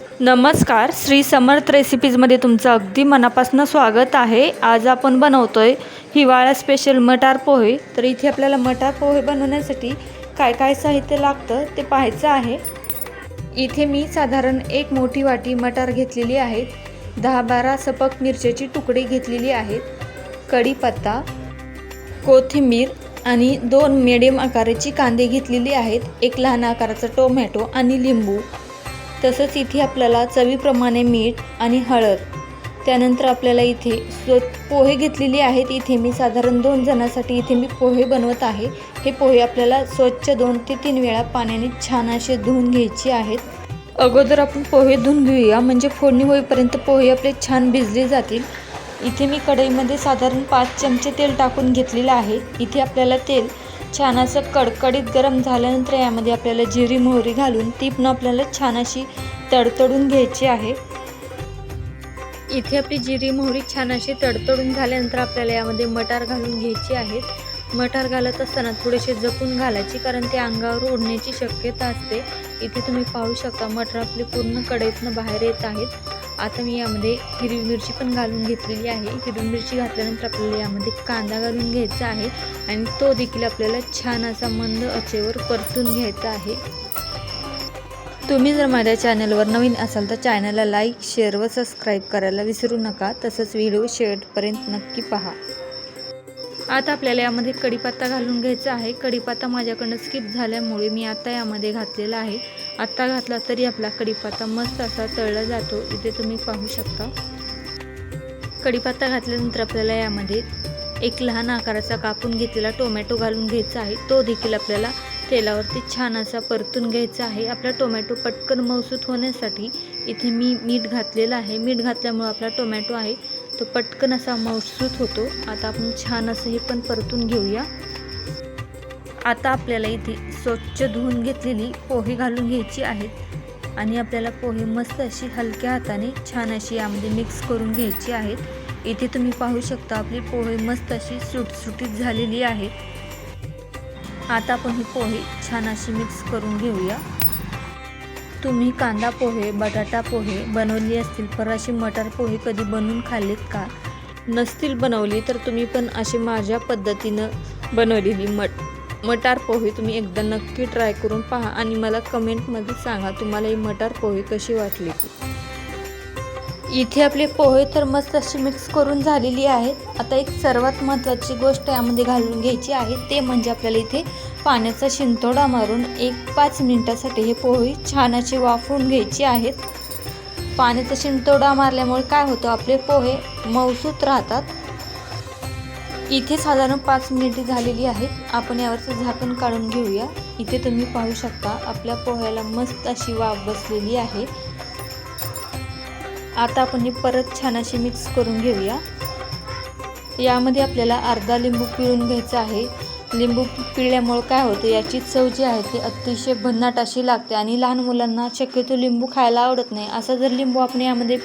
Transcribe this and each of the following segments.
नमस्कार श्री समर्थ रेसिपीजमध्ये तुमचं अगदी मनापासून स्वागत आहे. आज आपण बनवतो आहे हिवाळा स्पेशल मटार पोहे. तर इथे आपल्याला मटार पोहे बनवण्यासाठी काय काय साहित्य लागतं ते पाहायचं आहे. इथे मी साधारण एक मोठी वाटी मटार घेतलेली आहेत दहा बारा सपक मिरच्याची तुकडे घेतलेली आहेत. कढीपत्ता कोथिंबीर आणि दोन मिडियम आकाराची कांदे घेतलेली आहेत. एक लहान आकाराचा टोमॅटो आणि लिंबू. तसंच इथे आपल्याला चवीप्रमाणे मीठ आणि हळद. त्यानंतर आपल्याला इथे स्व पोहे घेतलेले आहेत इथे मी साधारण दोन जणांसाठी इथे मी पोहे बनवत आहे. हे पोहे आपल्याला स्वच्छ दोन ते तीन वेळा पाण्याने छान असे धुवून घ्यायचे आहेत. अगोदर आपण पोहे धुवून घेऊया म्हणजे फोडणी होईपर्यंत पोहे आपले छान भिजले जातील. इथे मी कढईमध्ये साधारण पाच चमचे तेल टाकून घेतलेलं आहे. इथे आपल्याला तेल छान असं कडकडीत गरम झाल्यानंतर यामध्ये आपल्याला जिरी मोहरी घालून ती पण आपल्याला छान अशी तडतडून घ्यायची आहे. इथे आपली जिरी मोहरी छान अशी तडतडून झाल्यानंतर आपल्याला यामध्ये मटार घालून घ्यायची आहेत मटार घालत असताना थोडेसे जपून घालायची कारण ते अंगावर उडण्याची शक्यता असते. इथे तुम्ही पाहू शकता मटार आपली पूर्ण कढईतनं बाहेर येत आहेत. आता मी यामध्ये हिरवी मिरची पण घालून घेतलेली आहे. हिरवी मिरची घातल्यानंतर आपल्याला यामध्ये कांदा घालून घ्यायचा आहे आणि तो देखील आपल्याला छान असा मंद अचेवर परतून घ्यायचा आहे. तुम्ही जर माझ्या चॅनलवर नवीन असाल तर चॅनलला लाईक शेअर व सबस्क्राईब करायला विसरू नका. तसंच व्हिडिओ शेवटपर्यंत नक्की पहा. आता आपल्याला यामध्ये कढीपत्ता घालून घ्यायचा आहे. कढीपत्ता माझ्याकडनं स्किप झाल्यामुळे मी आता यामध्ये घातलेला आहे. आत्ता घातला तरी आपला कढीपत्ता मस्त असा तळला जातो. इथे तुम्ही पाहू शकता. कढीपत्ता घातल्यानंतर आपल्याला यामध्ये एक लहान आकाराचा कापून घेतलेला टोमॅटो घालून घ्यायचा आहे. तो देखील आपल्याला तेलावरती छान असा परतून घ्यायचा आहे. आपला टोमॅटो पटकन मौसूत होण्यासाठी इथे मी मीठ घातलेलं आहे. मीठ घातल्यामुळं आपला टोमॅटो आहे तो पटकन असा मौसूत होतो. आता आपण छान असं हे पण परतून घेऊया. आता आपल्याला इथे स्वच्छ धुवून घेतलेली पोहे घालून घ्यायची आहेत. आणि आपल्याला पोहे मस्त अशी हलक्या हाताने छान अशी यामध्ये मिक्स करून घ्यायची आहेत. इथे तुम्ही पाहू शकता आपली पोहे मस्त अशी सुटसुटीत झालेली आहेत. आता आपण ही पोहे छान अशी मिक्स करून घेऊया. तुम्ही कांदा पोहे बटाटा पोहे बनवली असतील पर अशी मटार पोहे कधी बनवून खाल्लीत का? नसतील बनवली तर तुम्ही पण अशी माझ्या पद्धतीनं बनवलेली मट मटार पोहे तुम्ही एकदा नक्की ट्राय करून पहा आणि मला कमेंटमध्ये सांगा तुम्हाला ही मटार पोहे कशी वाटली. ती इथे आपले पोहे तर मस्त अशी मिक्स करून झालेली आहेत. आता एक सर्वात महत्त्वाची गोष्ट यामध्ये घालून घ्यायची आहे ते म्हणजे आपल्याला इथे पाण्याचा शिंतोडा मारून एक पाच मिनिटासाठी हे पोहे छान असे वाफवून घ्यायचे आहेत. पाण्याचा शिंतोडा मारल्यामुळे काय होतं आपले पोहे मौसूत राहतात. इथे साधारण पाच मिनिटे झालेली आहेत आपण यावरचं झाकण काढून घेऊया. इथे तुम्ही पाहू शकता आपल्या पोह्याला मस्त अशी वाफ बसलेली आहे. आता आपण हे परत छान अशी मिक्स करून घेऊया. यामध्ये आपल्याला अर्धा लिंबू पिळून घ्यायचा आहे. लिंबू पिळल्यामुळं काय होतं याची चव जी आहे ती अतिशय भन्नाट अशी लागते आणि लहान मुलांना शक्यतो लिंबू खायला आवडत नाही. असा जर लिंबू आपण यामध्ये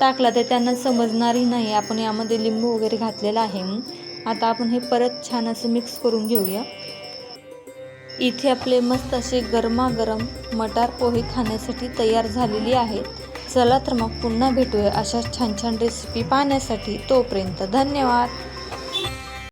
टाकला तर त्यांना समजणारही नाही आपण यामध्ये लिंबू वगैरे घातलेला आहे. आता आपण हे परत छान असं मिक्स करून घेऊया. इथे आपले मस्त असे गरमागरम मटार पोहे खाण्यासाठी तयार झालेली आहेत. चला तर मग पुन्हा भेटूया अशा छान छान रेसिपी पाहण्यासाठी. तोपर्यंत धन्यवाद.